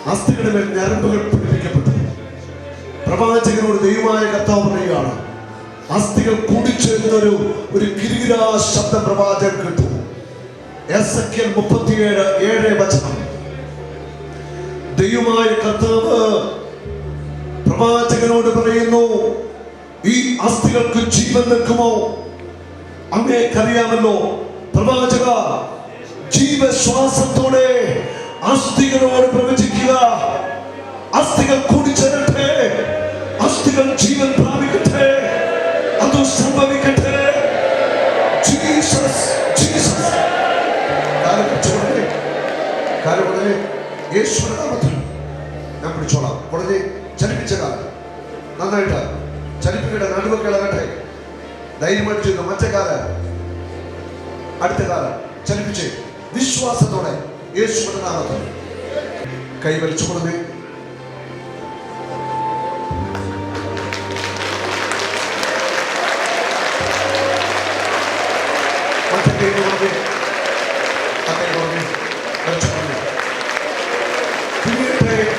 അസ്ഥികളുടെ മേൽ ഞരമ്പുകൾ പിടിപ്പിക്കപ്പെട്ടു. പ്രവാചകനോട് ദൈവമായ കർത്താവ് പറയുകയാണ് അസ്ഥികൾ കുടിച്ചെന്നൊരു ഒരു കിരികിരാ ശബ്ദ പ്രവാചകൻ കേട്ടു. മുപ്പത്തിയേഴ് ഏഴ് വചനം. ദൈവമായ കർത്താവ് പ്രവാചകനോട് പറയുന്നു ഈ അസ്ഥികൾക്ക് ജീവൻ നിൽക്കുമോ അങ്ങേക്കറിയാമല്ലോ പ്രവാചക ജീവശ്വാസത്തോടെ അസ്ഥികളോട് പ്രവചിക്കുക. അസ്ഥികൾ കൂടിച്ചേരട്ടെ അസ്ഥികൾ ജീവൻ പ്രാപിക്കട്ടെ അത് സംഭവിക്കട്ടെ. കാൽ വളരെ യേശുവിന്റെ നാമത്തിൽ ഞാൻ പിടിച്ചോളാം. വളരെ ചലിപ്പിച്ച കാലം. നന്നായിട്ട്. ചലിപ്പിക്കട്ടെ നടുവൊക്കെ ഇളകട്ടെ. ധൈര്യമായിട്ട് ചെയ്തു മറ്റേ കാലം. അടുത്ത കാലം. ചലിപ്പിച്ച് വിശ്വാസത്തോടെ യേശുവിന്റെ നാമത്തിൽ. കൈ വലിച്ചു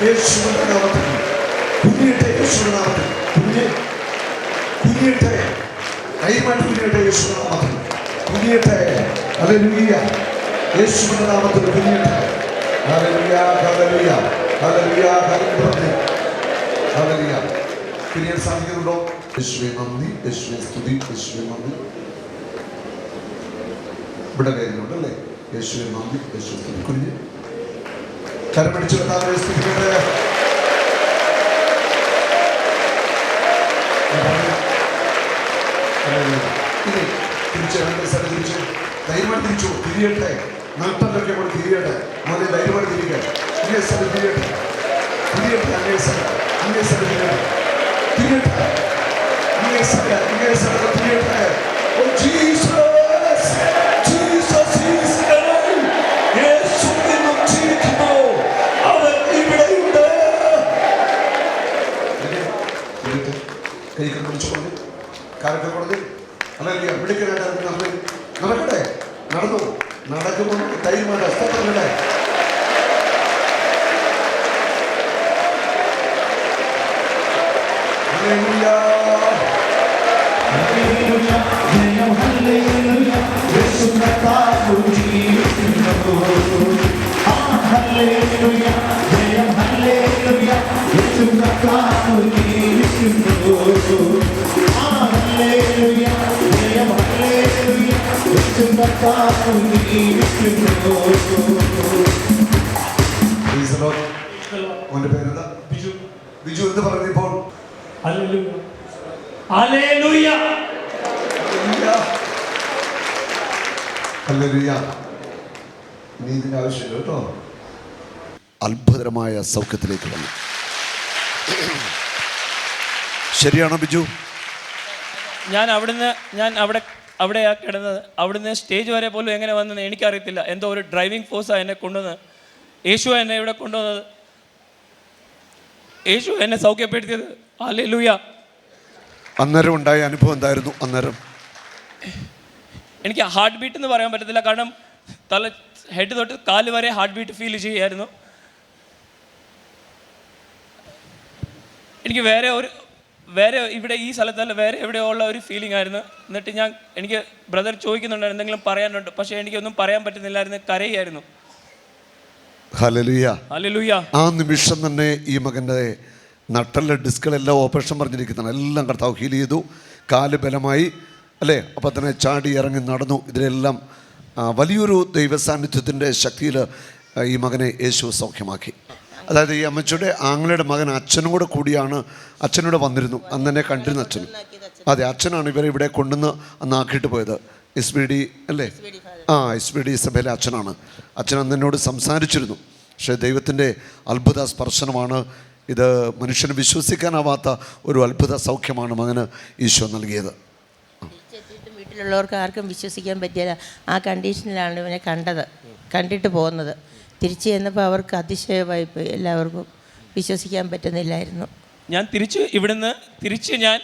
യേശുവിന്റെ നാമത്തിൽ. കുഞ്ഞിട്ടെ യേശുവിന്റെ നാമത്തിൽ. കുഞ്ഞ് കുഞ്ഞിട്ടെ കൈമാറ്റി കുഞ്ഞിട്ടെ യേശുവിന്റെ നാമത്തിൽ. കുഞ്ഞിട്ടെ ഹല്ലേലൂയ. യേശുവിന്റെ നാമത്തിൽ കുഞ്ഞിട്ടെ ഹല്ലേലൂയ ഹല്ലേലൂയ. ഹല്ലേലൂയ ഹല്ലേലൂയ. ഹല്ലേലൂയ. കുഞ്ഞിയാൻ സാധിക്കുന്നുണ്ടോ? സ്തുതി. യേശുവെ നന്ദി. ഇവിടെ അല്ലേ യേശുവെ നന്ദി. യേശുവെ സ്തുതി. കുഞ്ഞ് കരമടിച്ചു കർത്താവെ സ്തുതിക്കട്ടെ ഇനി തിരിച്ച് രണ്ട് സ്ഥലം തിരിച്ച് ധൈര്യമായിട്ട് തിരിച്ചു. തിരിയട്ടെ. നട്ടലൊക്കെ കൂടെ തിരിയട്ടെ. മോനെ ധൈര്യമായി തിരികെ അങ്ങേ സ്ഥലം തിരിയട്ടെ. തിരിയട്ടെ അങ്ങേ സ്ഥലം അങ്ങേ സ്ഥലം തിരിയട്ടെ. തിരിയട്ടെ. അങ്ങേ സ്ഥലം അങ്ങേ സ്ഥലം തിരിയട്ടെ. അല്ലെങ്കിൽ വിളിക്കാനായിട്ട് നടന്ന് നടക്കട്ടെ. നടന്നു. നടക്കുമ്പോൾ ധൈര്യമായിട്ട് സ്തോത്രമില്ലേ പേരെന്താ? ബിജു. ബിജു എന്ന് ഇതിന്റെ ആവശ്യമില്ല കേട്ടോ. സൗഖ്യത്തിലേക്ക് വന്നു. ശരിയാണോ ബിജു? ഞാൻ അവിടുന്ന് ഞാൻ അവിടെ അവിടെയാ കിടന്നത്. അവിടുന്ന് സ്റ്റേജ് വരെ പോലും എങ്ങനെ വന്നെന്ന് എനിക്കറിയത്തില്ല. എന്തോ ഒരു ഡ്രൈവിംഗ് ഫോഴ്സാണ് എന്നെ കൊണ്ടുവന്നത് യേശു എന്നെ ഇവിടെ കൊണ്ടുവന്നത്. യേശു എന്നെ സൗഖ്യപ്പെടുത്തിയത്. അല്ലേ ലൂയ അന്നേരം ഉണ്ടായ അനുഭവം എന്തായിരുന്നു? അന്നേരം? എനിക്ക് ഹാർട്ട് ബീറ്റ് എന്ന് പറയാൻ പറ്റത്തില്ല. കാരണം തല ഹെഡ് തൊട്ട് കാൽ വരെ ഹാർട്ട് ബീറ്റ് ഫീൽ ചെയ്യായിരുന്നു. എനിക്ക് വേറെ ഒരു വേറെ ഇവിടെ ഈ സ്ഥലത്തല്ല വേറെ എവിടെയോ ഉള്ള ഒരു ഫീലിംഗ് ആയിരുന്നു. എന്നിട്ട് ഞാൻ എനിക്ക് ബ്രദർ ചോദിക്കുന്നുണ്ട് എന്തെങ്കിലും പറയാനുണ്ട്? പക്ഷേ എനിക്കൊന്നും പറയാൻ പറ്റുന്നില്ലായിരുന്നു കരയായിരുന്നു. ആ നിമിഷം തന്നെ ഈ മകന്റെ നട്ടലിലെ ഡിസ്കളെല്ലാം ഓപ്പറേഷൻ പറഞ്ഞിരിക്കുന്നതാണ് എല്ലാം കർത്താവ് ഹീൽ ചെയ്തു. കാൽ ബലമായി അല്ലേ? അപ്പം തന്നെ ചാടി ഇറങ്ങി നടന്നു. ഇതിലെല്ലാം വലിയൊരു ദൈവ സാന്നിധ്യത്തിന്റെ ശക്തിയിൽ ഈ മകനെ യേശു സൗഖ്യമാക്കി. അതായത് ഈ അമ്മച്ചിയുടെ ആങ്ങളുടെ മകൻ അച്ഛനും കൂടെ കൂടിയാണ് അച്ഛനോട് വന്നിരുന്നു. അന്ന് തന്നെ കണ്ടിരുന്ന അച്ഛൻ. അതെ അച്ഛനാണ് ഇവരെ ഇവിടെ കൊണ്ടുവന്ന് അന്ന് ആക്കിയിട്ട് പോയത്. എസ് ബി ഡി അല്ലേ? ആ എസ് ബി ഡി സഭയിലെ അച്ഛനാണ്. അച്ഛൻ അന്ന് എന്നോട് സംസാരിച്ചിരുന്നു. പക്ഷേ ദൈവത്തിന്റെ അത്ഭുത സ്പർശനമാണ് ഇത്. മനുഷ്യന് വിശ്വസിക്കാനാവാത്ത ഒരു അത്ഭുത സൗഖ്യമാണ് മകന് ഈശോ നൽകിയത്. വീട്ടിലുള്ളവർക്ക് ആർക്കും വിശ്വസിക്കാൻ പറ്റിയില്ല ആ കണ്ടീഷനിലാണ് ഇവനെ കണ്ടത് കണ്ടിട്ട് പോകുന്നത്. തിരിച്ചു ചെന്നപ്പോൾ അവർക്ക് അതിശയമായി പോയി. എല്ലാവർക്കും വിശ്വസിക്കാൻ പറ്റുന്നില്ലായിരുന്നു. ഞാൻ തിരിച്ച് ഇവിടുന്ന് തിരിച്ച് ഞാൻ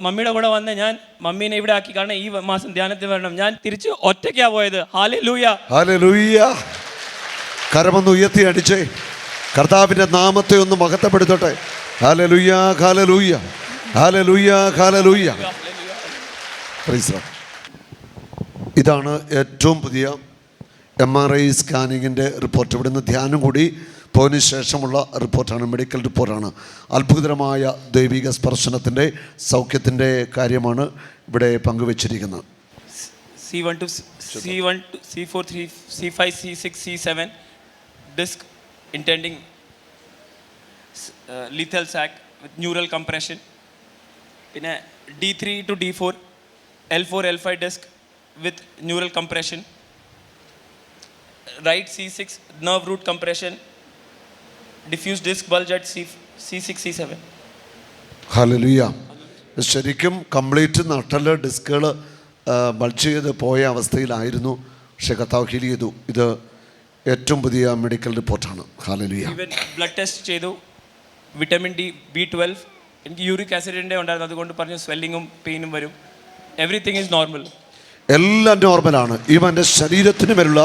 മമ്മിയുടെ കൂടെ വന്ന് ഞാൻ മമ്മീനെ ഇവിടെ ആക്കി കാരണം ഈ മാസം ധ്യാനത്തിൽ വരണം. ഞാൻ തിരിച്ച് ഒറ്റയ്ക്കാ പോയത്. ഹാലേ ലൂയ കരമൊന്ന് ഉയർത്തി അടിച്ചേ. കർത്താവിന്റെ നാമത്തെ ഒന്ന് മഹത്വപ്പെടുത്തട്ടെ. ഹാലലുയ്യ ഹാലലൂയ്യ ഹാലലൂയ്യ ഹാലലൂയ്യ Praise the Lord. ഇതാണ് ഏറ്റവും പുതിയ എം ആർ ഐ സ്കാനിങ്ങിന്റെ റിപ്പോർട്ട് ഇവിടുന്ന് ധ്യാനം കൂടി പോയതിന് ശേഷമുള്ള റിപ്പോർട്ടാണ്. മെഡിക്കൽ റിപ്പോർട്ടാണ് അത്ഭുതകരമായ ദൈവിക സ്പർശനത്തിന്റെ സൗഖ്യത്തിന്റെ കാര്യമാണ് ഇവിടെ പങ്കുവച്ചിരിക്കുന്നത്. C one two C one two C four three C five C six C seven disc indenting ലിഥൽ sac with neural compression പിന്നെ D three two D four L four L five disc with neural compression nerve root compression diffuse disc bulge at C C six C seven ഹലലുയ ശരിക്കും complete നട്ടൽ ഡിസ്കുകൾ bulge ചെയ്ത് പോയ അവസ്ഥയിലായിരുന്നു പക്ഷേ കർത്താവ് heal ചെയ്തു. ഇത് ഏറ്റവും പുതിയ മെഡിക്കൽ റിപ്പോർട്ടാണ് ഹാലലിയ ബ്ലഡ് ടെസ്റ്റ് ചെയ്തു. വിറ്റമിൻ ഡി ബി ട്വൽവ് എനിക്ക് യൂറിക് ആസിഡിന്റെ ഉണ്ടായിരുന്നു. അതുകൊണ്ട് പറഞ്ഞു സ്വെല്ലിങ്ങും പെയിനും വരും. എവറിത്തിങ് ഈസ് നോർമൽ എല്ലാം നോർമലാണ് ഇവന്റെ ശരീരത്തിന് മേലുള്ള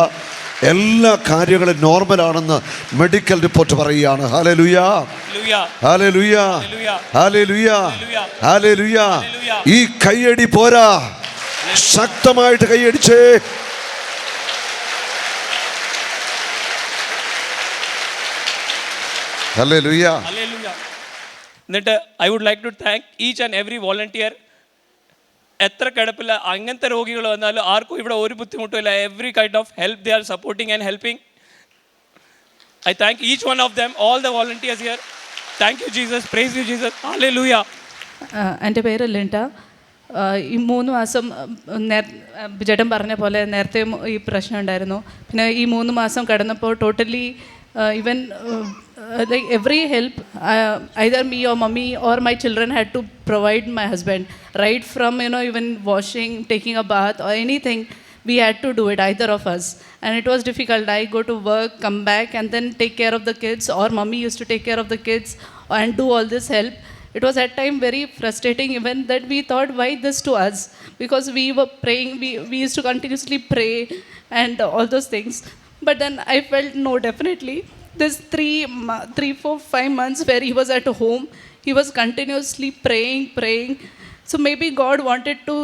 എല്ലാ കാര്യങ്ങളും നോർമലാണെന്ന് മെഡിക്കൽ റിപ്പോർട്ട് പറയുകയാണ്. ഹാലേ ലുയാ ഹാലേ ലുയാ ഹാലേ ലുയാ ഹാലേ ലുയാ ഈ കൈയടി പോരാ. ശക്തമായിട്ട് കൈയടിച്ചേ. ഹല്ലേലൂയ ഹല്ലേലൂയ എന്നിട്ട് I would like to thank each and every volunteer എത്ര കിടപ്പില്ല അങ്ങനത്തെ രോഗികൾ വന്നാലും ആർക്കും ഇവിടെ ഒരു ബുദ്ധിമുട്ടുമില്ല. Every kind of help they are supporting and helping I thank each one of them all the volunteers here thank you Jesus praise you Jesus ആലെ ലൂയ എന്റെ പേര് ലിൻഡ. ഈ മൂന്ന് മാസം നേർ ജഡം പറഞ്ഞ പോലെ നേരത്തെ ഈ പ്രശ്നം ഉണ്ടായിരുന്നു. പിന്നെ ഈ മൂന്ന് മാസം കടന്നപ്പോൾ totally uh, like every help, uh, either me or mummy or my children had to provide my husband. Right from you know even washing, taking a bath or anything, we had to do it either of us, and it was difficult. I go to work, come back, and then take care of the kids, or mummy used to take care of the kids and do all this help. It was at time very frustrating even that we thought why this to us because we were praying we, we used to continuously pray and all those things but then I felt no definitely this three mo- three four five months where he was at home he was continuously praying praying so maybe god wanted to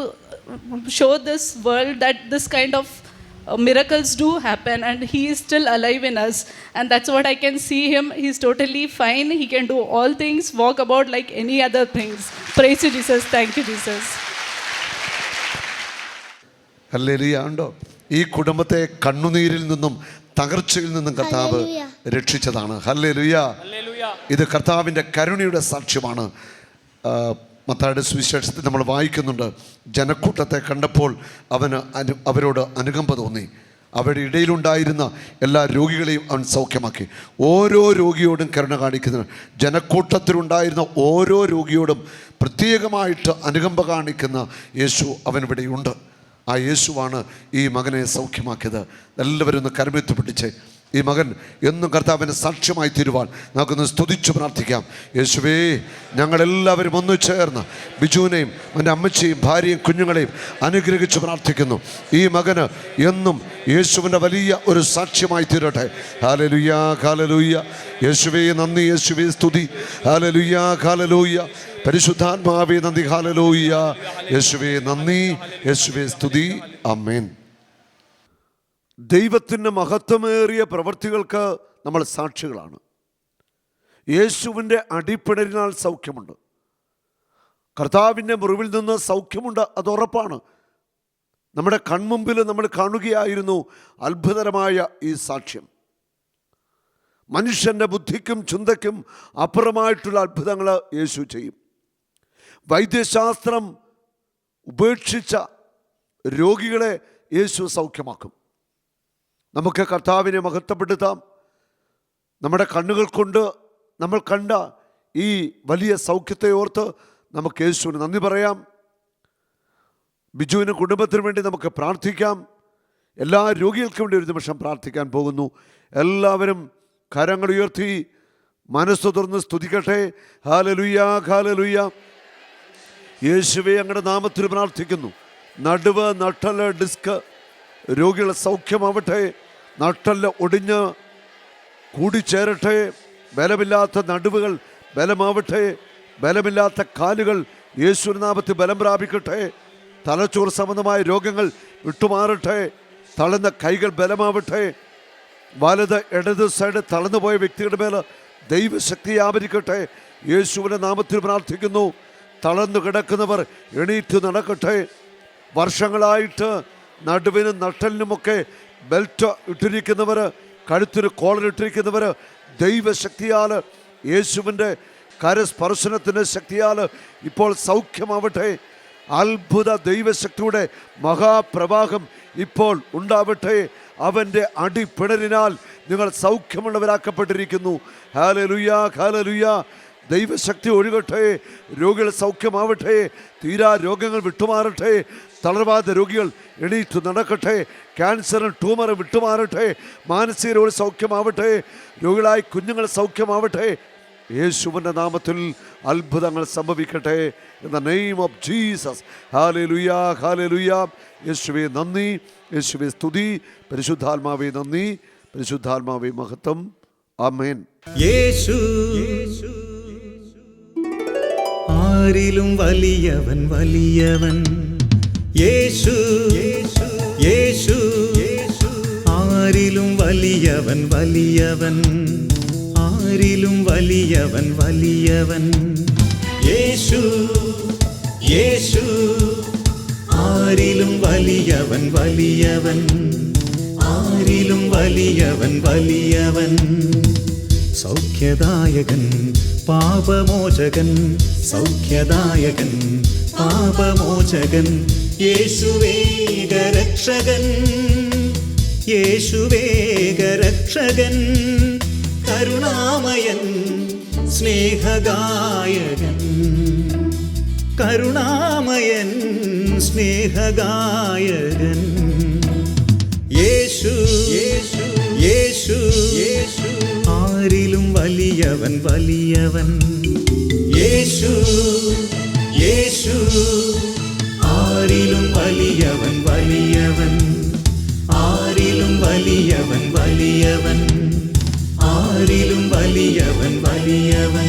show this world that this kind of uh, miracles do happen and he is still alive in us and that's what i can see him he's totally fine he can do all things walk about like any other things praise you jesus thank you jesus hallelujah ഉണ്ടോ ഈ കുടുംബത്തെ കണ്ണുനീരിൽ നിന്നും തകർച്ചയിൽ നിന്നും കർത്താവ് രക്ഷിച്ചതാണ്. Hallelujah hallelujah ഇത് കർത്താവിന്റെ കരുണയുടെ സാക്ഷ്യമാണ്. മത്തായുടെ സുവിശേഷത്തിൽ നമ്മൾ വായിക്കുന്നുണ്ട്. ജനക്കൂട്ടത്തെ കണ്ടപ്പോൾ അവന് അനു അവരോട് അനുകമ്പ തോന്നി. അവരുടെ ഇടയിലുണ്ടായിരുന്ന എല്ലാ രോഗികളെയും അവൻ സൗഖ്യമാക്കി. ഓരോ രോഗിയോടും കരുണ കാണിക്കുന്ന ജനക്കൂട്ടത്തിലുണ്ടായിരുന്ന ഓരോ രോഗിയോടും പ്രത്യേകമായിട്ട് അനുകമ്പ കാണിക്കുന്ന യേശു അവനിവിടെയുണ്ട്. ആ യേശുവാണ് ഈ മകനെ സൗഖ്യമാക്കിയത്. എല്ലാവരും ഒന്ന് കരമെത്തി പിടിച്ച് ഈ മകൻ എന്നും കർത്താവിന്റെ സാക്ഷ്യമായി തീരുവാൻ നമുക്കൊന്ന് സ്തുതിച്ചു പ്രാർത്ഥിക്കാം. യേശുവേ ഞങ്ങളെല്ലാവരും ഒന്നു ചേർന്ന് ബിജുവിനെയും എന്റെ അമ്മച്ചിയും ഭാര്യയും കുഞ്ഞുങ്ങളെയും അനുഗ്രഹിച്ച് പ്രാർത്ഥിക്കുന്നു. ഈ മകന് എന്നും യേശുവിന്റെ വലിയ ഒരു സാക്ഷ്യമായി തീരട്ടെ. ഹാലലുയ്യ ഹാലലൂയ്യ യേശുവേ നന്ദി യേശുവേ സ്തുതി. ഹാലലുയ്യ കാലലൂയ്യ പരിശുദ്ധാത്മാവേ നന്ദി ഹാലലൂയ്യ യേശുവേ നന്ദി യേശുവേ സ്തുതി. അമ്മേൻ ദൈവത്തിന്റെ മഹത്വമേറിയ പ്രവൃത്തികൾക്ക് നമ്മൾ സാക്ഷികളാണ്. യേശുവിന്റെ അടിപ്പിടലിനാൽ സൗഖ്യമുണ്ട്. കർത്താവിന്റെ മുറിവിൽ നിന്ന് സൗഖ്യമുണ്ട് അത് ഉറപ്പാണ്. നമ്മുടെ കൺമുമ്പിൽ നമ്മൾ കാണുകയായിരുന്നു അത്ഭുതകരമായ ഈ സാക്ഷ്യം. മനുഷ്യന്റെ ബുദ്ധിക്കും ചിന്തയ്ക്കും അപ്പുറമായിട്ടുള്ള അത്ഭുതങ്ങൾ യേശു ചെയ്യും. വൈദ്യശാസ്ത്രം ഉപേക്ഷിച്ച രോഗികളെ യേശു സൗഖ്യമാക്കും. നമുക്ക് കർത്താവിനെ മഹത്വപ്പെടുത്താം. നമ്മുടെ കണ്ണുകൾ കൊണ്ട് നമ്മൾ കണ്ട ഈ വലിയ സൗഖ്യത്തെ ഓർത്ത് നമുക്ക് യേശുവിന് നന്ദി പറയാം. ബിജുവിന് കുടുംബത്തിന് വേണ്ടി നമുക്ക് പ്രാർത്ഥിക്കാം. എല്ലാ രോഗികൾക്കും വേണ്ടി ഒരു നിമിഷം പ്രാർത്ഥിക്കാൻ പോകുന്നു. എല്ലാവരും കരങ്ങൾ ഉയർത്തി മനസ്സ് തുറന്ന് സ്തുതിക്കട്ടെ. ഹാലലുയ്യ ഹാലലുയ്യ യേശുവെ അങ്ങയുടെ നാമത്തിൽ പ്രാർത്ഥിക്കുന്നു. നടുവ് നട്ടൽ ഡിസ്ക് രോഗികളെ സൗഖ്യമാവട്ടെ നട്ടല്ല ഒടിഞ്ഞ് കൂടിച്ചേരട്ടെ ബലമില്ലാത്ത നടുവുകൾ ബലമാവട്ടെ ബലമില്ലാത്ത കാലുകൾ യേശുനാമത്തിൽ നാമത്തിൽ ബലം പ്രാപിക്കട്ടെ തലച്ചോർ സംബന്ധമായ രോഗങ്ങൾ വിട്ടുമാറട്ടെ തളർന്ന കൈകൾ ബലമാവട്ടെ വലത് ഇടത് സൈഡ് തളർന്നുപോയ വ്യക്തിയുടെ മേൽ ദൈവശക്തി ആവരിക്കട്ടെ യേശുവിന്റെ നാമത്തിൽ പ്രാർത്ഥിക്കുന്നു. തളർന്നു കിടക്കുന്നവർ എണീറ്റ് നടക്കട്ടെ. വർഷങ്ങളായിട്ട് നടുവിനും നട്ടലിനുമൊക്കെ ബെൽറ്റ് ഇട്ടിരിക്കുന്നവർ കഴുത്തിന് കോളർ ഇട്ടിരിക്കുന്നവർ ദൈവശക്തിയാൽ യേശുവിന്റെ കരസ്പർശനത്തിന്റെ ശക്തിയാൽ ഇപ്പോൾ സൗഖ്യമാവട്ടെ. അത്ഭുത ദൈവശക്തിയുടെ മഹാപ്രവാഹം ഇപ്പോൾ ഉണ്ടാവട്ടെ. അവന്റെ അടിപ്പിണരിനാൽ നിങ്ങൾ സൗഖ്യമുള്ളവരാക്കപ്പെട്ടിരിക്കുന്നു. ഹാലലുയ്യ ഹാലലുയ്യ ദൈവശക്തി ഒഴുകട്ടെ രോഗികൾ സൗഖ്യമാവട്ടെ തീരാ രോഗങ്ങൾ വിട്ടുമാറട്ടെ തളർവാദ രോഗികൾ എണീറ്റ് നടക്കട്ടെ ക്യാൻസറും ട്യൂമറും വിട്ടുമാറട്ടെ മാനസിക രോഗികൾ സൗഖ്യമാവട്ടെ രോഗികളായി കുഞ്ഞുങ്ങൾ സൗഖ്യമാവട്ടെ യേശുവിന്റെ നാമത്തിൽ അത്ഭുതങ്ങൾ സംഭവിക്കട്ടെ in the name of Jesus hallelujah hallelujah യേശുവെ നന്ദി യേശുവെ സ്തുതി പരിശുദ്ധാത്മാവെ നന്ദി പരിശുദ്ധാത്മാവെ മഹത്വം. ആമേൻ. യേശു. ആരിലും വലിയവൻ വലിയവൻ. യേശു യേശു. ആരിലും വലിയവൻ വലിയവൻ. ആരിലും വലിയവൻ വലിയവൻ. യേശു യേശു. ആരിലും വലിയവൻ വലിയവൻ. ആരിലും വലിയവൻ വലിയവൻ. സൗഖ്യദായകൻ പാപമോചകൻ സൗഖ്യദായകൻ പാപമോചകൻ യേശുവേഗരക്ഷകൻ യേശുവേഗരക്ഷകൻ കരുണാമയൻ സ്നേഹഗായകൻ. കരുണാമയൻ സ്നേഹഗായകൻ. യേശു യേശു യേശു യേശു വലിയവൻ വലിയവൻ യേശു യേശു ആരിലും വലിയവൻ വലിയവൻ ആരിലും വലിയവൻ വലിയവൻ ആരിലും വലിയവൻ വലിയവൻ